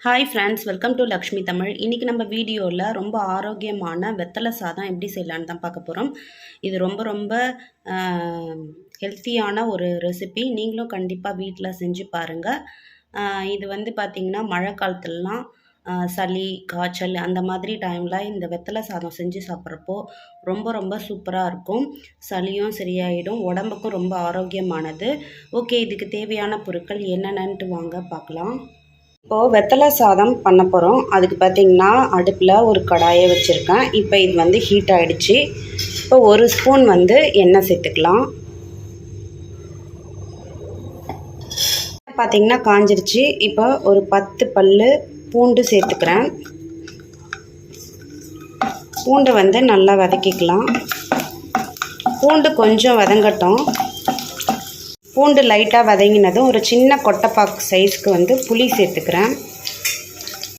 Hi friends welcome to Lakshmi Tamil இன்றைக்கி நம்ம வீடியோவில் ரொம்ப ஆரோக்கியமான வெத்தலை சாதம் எப்படி செய்யலான்னு தான் பார்க்க போகிறோம் இது ரொம்ப ரொம்ப ஹெல்த்தியான ஒரு ரெசிபி நீங்களும் கண்டிப்பாக வீட்டில் செஞ்சு பாருங்கள் இது வந்து பார்த்திங்கன்னா மழை காலத்துலலாம் சளி காய்ச்சல் அந்த மாதிரி டைமில் இந்த வெத்தலை சாதம் செஞ்சு சாப்பிட்றப்போ ரொம்ப ரொம்ப சூப்பராக இருக்கும். சளியும் சரியாயிடும் உடம்புக்கும் ரொம்ப ஆரோக்கியமானது. ஓகே இதுக்கு தேவையான பொருட்கள் என்னென்னன்ட்டு வாங்க பார்க்கலாம். இப்போது வெத்தலை சாதம் பண்ண போகிறோம் அதுக்கு பார்த்திங்கன்னா அடுப்பில் ஒரு கடாயை வச்சுருக்கேன். இப்போ இது வந்து ஹீட் ஆகிடுச்சு இப்போ ஒரு ஸ்பூன் வந்து எண்ணெய் சேர்த்துக்கலாம். பார்த்திங்கன்னா காஞ்சிருச்சு. இப்போ ஒரு பத்து பல் பூண்டு சேர்த்துக்கிறேன். பூண்டு வந்து நல்லா வதக்கிக்கலாம். பூண்டு கொஞ்சம் வதங்கட்டும். பூண்டு லைட்டாக வதங்கினதும் ஒரு சின்ன கொட்டைப்பாக்கு சைஸ்க்கு வந்து புளி சேர்த்துக்கிறேன்.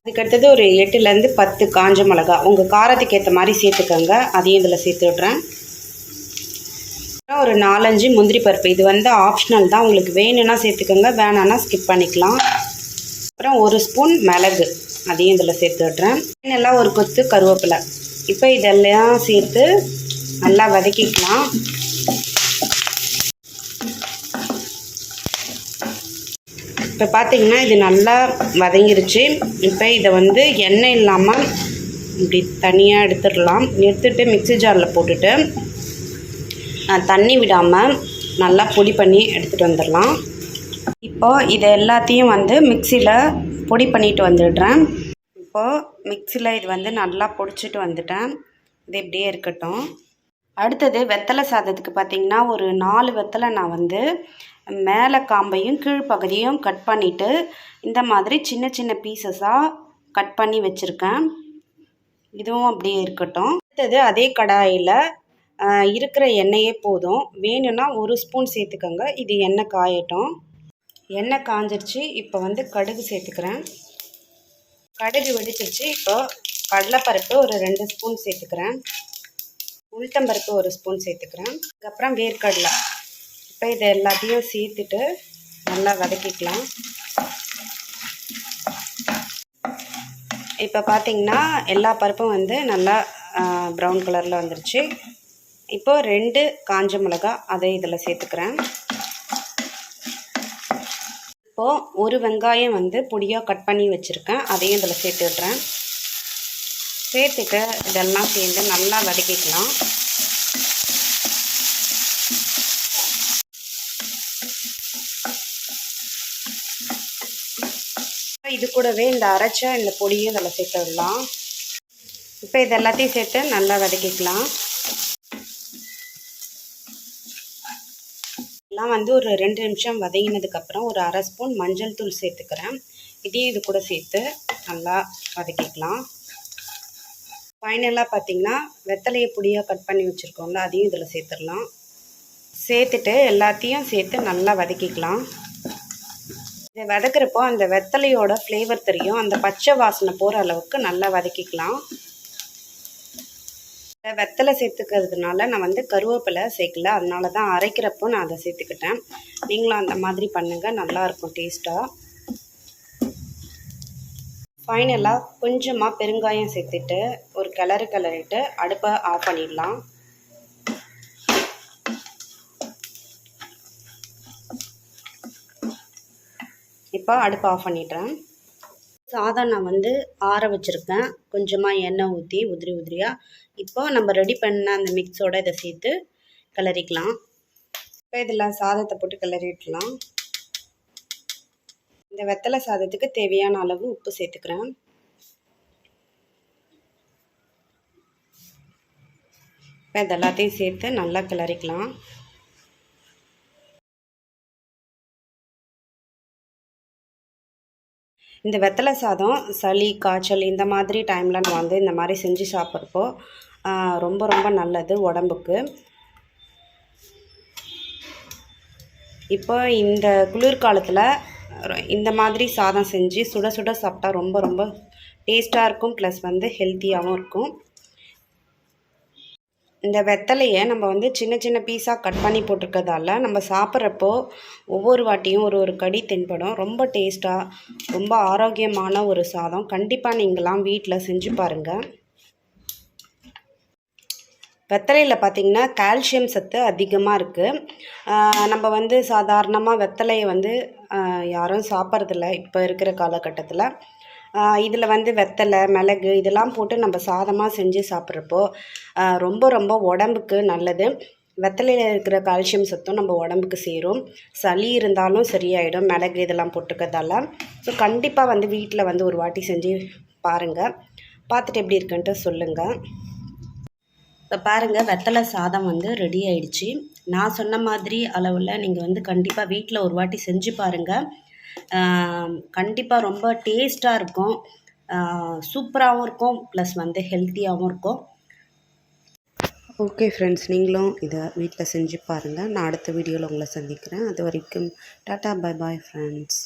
அதுக்கடுத்தது ஒரு எட்டுலேருந்து பத்து காஞ்ச மிளகா. உங்கள் காரத்துக்கு ஏற்ற மாதிரி சேர்த்துக்கோங்க. அதையும் இதில் சேர்த்து விட்றேன். ஒரு நாலஞ்சு முந்திரி பருப்பு. இது வந்து ஆப்ஷனல் தான். உங்களுக்கு வேணும்னா சேர்த்துக்கோங்க. வேணான்னா ஸ்கிப் பண்ணிக்கலாம். அப்புறம் ஒரு ஸ்பூன் மிளகு. அதையும் இதில் சேர்த்து விட்றேன். நல்லா ஒரு கொத்து கருவேப்பிலை. இப்போ இதெல்லாம் சேர்த்து நல்லா வதக்கிக்கலாம். இப்போ பார்த்தீங்கன்னா இது நல்லா வதங்கிருச்சு. இப்போ இதை வந்து எண்ணெய் இல்லாமல் இப்படி தனியாக எடுத்துடலாம். எடுத்துகிட்டு மிக்ஸி ஜாரில் போட்டுட்டு தண்ணி விடாமல் நல்லா பொடி பண்ணி எடுத்துகிட்டு வந்துடலாம். இப்போது இது எல்லாத்தையும் வந்து மிக்சியில் பொடி பண்ணிட்டு வந்துடுறேன். இப்போது மிக்சியில் இது வந்து நல்லா பொடிச்சிட்டு வந்துட்டேன். இது இப்படியே இருக்கட்டும். அடுத்தது வெத்தலை சாதத்துக்கு பார்த்திங்கன்னா ஒரு நாலு வெத்தலை நான் வந்து மேலே காம்பையும் கீழ்ப்பகுதியும் கட் பண்ணிவிட்டு இந்த மாதிரி சின்ன சின்ன பீசஸாக கட் பண்ணி வச்சுருக்கேன். இதுவும் அப்படியே இருக்கட்டும். அடுத்தது அதே கடாயில் இருக்கிற எண்ணெயே போதும். வேணும்னா ஒரு ஸ்பூன் சேர்த்துக்கோங்க. இது எண்ணெய் காயட்டும். எண்ணெய் காஞ்சிருச்சு. இப்போ வந்து கடுகு சேர்த்துக்கிறேன். கடுகு வெடிச்சிருச்சு. இப்போ கடலைப்பருப்பு ஒரு ரெண்டு ஸ்பூன் சேர்த்துக்கிறேன். உளுத்தம்பருப்பு ஒரு ஸ்பூன் சேர்த்துக்கிறேன். அதுக்கப்புறம் வேர்க்கடலை. இப்போ இதை எல்லாத்தையும் சேர்த்துட்டு நல்லா வதக்கிக்கலாம். இப்போ பார்த்தீங்கன்னா எல்லா பருப்பும் வந்து நல்லா ப்ரௌன் கலரில் வந்துருச்சு. இப்போது ரெண்டு காஞ்ச மிளகா அதை இதில் சேர்த்துக்கிறேன். இப்போது ஒரு வெங்காயம் வந்து பொடியாக கட் பண்ணி வச்சுருக்கேன். அதையும் இதில் சேர்த்து விட்றேன் சேர்த்துட்டு இதெல்லாம் சேர்ந்து நல்லா வதக்கிக்கலாம். இது கூடவே இந்த அரைச்ச இந்த பொடியும் இதில் சேர்த்து விடலாம் இப்போ இது எல்லாத்தையும் சேர்த்து நல்லா வதக்கிக்கலாம். எல்லாம் வந்து ஒரு ரெண்டு நிமிஷம் வதங்கினதுக்கப்புறம் ஒரு அரை ஸ்பூன் மஞ்சள் தூள் சேர்த்துக்கிறேன். இதையும் இது கூட சேர்த்து நல்லா வதக்கிக்கலாம். ஃபைனலாக பார்த்திங்கன்னா வெத்தலையை பொடியாக கட் பண்ணி வச்சுருக்கோம்ல அதையும் இதில் சேர்த்துடலாம். சேர்த்துட்டு எல்லாத்தையும் சேர்த்து நல்லா வதக்கிக்கலாம். இதை வதக்குறப்போ அந்த வெத்தலையோட ஃப்ளேவர் தெரியும். அந்த பச்சை வாசனை போகிற அளவுக்கு நல்லா வதக்கிக்கலாம். வெத்தலை சேர்த்துக்கிறதுனால நான் வந்து கருவேப்பிலை சேர்க்கல. அதனால தான் அரைக்கிறப்போ நான் அதை சேர்த்துக்கிட்டேன். நீங்களும் அந்த மாதிரி பண்ணுங்கள் நல்லாயிருக்கும் டேஸ்ட்டாக ஃபைனலாக கொஞ்சமாக பெருங்காயம் சேர்த்துட்டு கிளறு கிளறிட்டு அடுப்பை ஆஃப் பண்ணிடலாம். இப்போ அடுப்பை ஆஃப் பண்ணிடுறேன். சாதம் நான் வந்து ஆற வச்சுருக்கேன். கொஞ்சமாக எண்ணெய் ஊற்றி உதிரி உதிரியாக இப்போ நம்ம ரெடி பண்ண அந்த மிக்ஸோட இதை சேர்த்து கிளறிக்கலாம். இப்போ இதில் சாதத்தை போட்டு கிளறிடலாம். இந்த வெத்தலை சாதத்துக்கு தேவையான அளவு உப்பு சேர்த்துக்கிறேன். இப்போ இது எல்லாத்தையும் சேர்த்து நல்லா கிளறிக்கலாம். இந்த வெத்தலை சாதம் சளி காய்ச்சல் இந்த மாதிரி டைமில் நம்ம வந்து இந்த மாதிரி செஞ்சு சாப்பிட்றப்போ ரொம்ப ரொம்ப நல்லது உடம்புக்கு. இப்போ இந்த குளிர்காலத்தில் இந்த மாதிரி சாதம் செஞ்சு சுட சுட சாப்பிட்டா ரொம்ப ரொம்ப டேஸ்ட்டாக இருக்கும் ப்ளஸ் வந்து ஹெல்த்தியாகவும் இருக்கும். இந்த வெத்தலையை நம்ம வந்து சின்ன சின்ன பீஸாக கட் பண்ணி போட்டிருக்கதால நம்ம சாப்பிட்றப்போ ஒவ்வொரு வாட்டியும் ஒரு ஒரு கடி தென்படும். ரொம்ப டேஸ்ட்டாக ரொம்ப ஆரோக்கியமான ஒரு சாதம். கண்டிப்பாக நீங்களாம் வீட்டில் செஞ்சு பாருங்கள் வெத்தலையில் பார்த்திங்கன்னா கால்சியம் சத்து அதிகமாக இருக்குது நம்ம வந்து சாதாரணமாக வெத்தலையை வந்து யாரும் சாப்பிட்றதில்ல. இப்போ இருக்கிற காலகட்டத்தில். இதில் வந்து வெத்தலை மிளகு இதெல்லாம் போட்டு நம்ம சாதமாக செஞ்சு சாப்பிட்றப்போ ரொம்ப ரொம்ப உடம்புக்கு நல்லது. வெத்தலையில் இருக்கிற கால்சியம் சத்தும் நம்ம உடம்புக்கு சேரும். சளி இருந்தாலும் சரியாயிடும். மிளகு இதெல்லாம் போட்டுக்கிறதால. ஸோ கண்டிப்பாக வந்து வீட்டில் வந்து ஒரு வாட்டி செஞ்சு பாருங்கள் பார்த்துட்டு எப்படி இருக்குன்ட்டு சொல்லுங்கள் இப்போ பாருங்கள் வெத்தலை சாதம் வந்து ரெடி ஆயிடுச்சு. நான் சொன்ன மாதிரி அளவில் நீங்கள் வந்து கண்டிப்பாக வீட்டில் ஒரு வாட்டி செஞ்சு பாருங்கள் கண்டிப்பாக ரொம்ப டேஸ்ட்டாக இருக்கும். சூப்பராகவும் இருக்கும். ப்ளஸ் வந்து ஹெல்த்தியாகவும் இருக்கும். ஓகே ஃப்ரெண்ட்ஸ் நீங்களும் இதை வீட்டில் செஞ்சு பாருங்கள் நான் அடுத்த வீடியோவில் உங்களை சந்திக்கிறேன். அது வரைக்கும் டாட்டா பை பாய் ஃப்ரெண்ட்ஸ்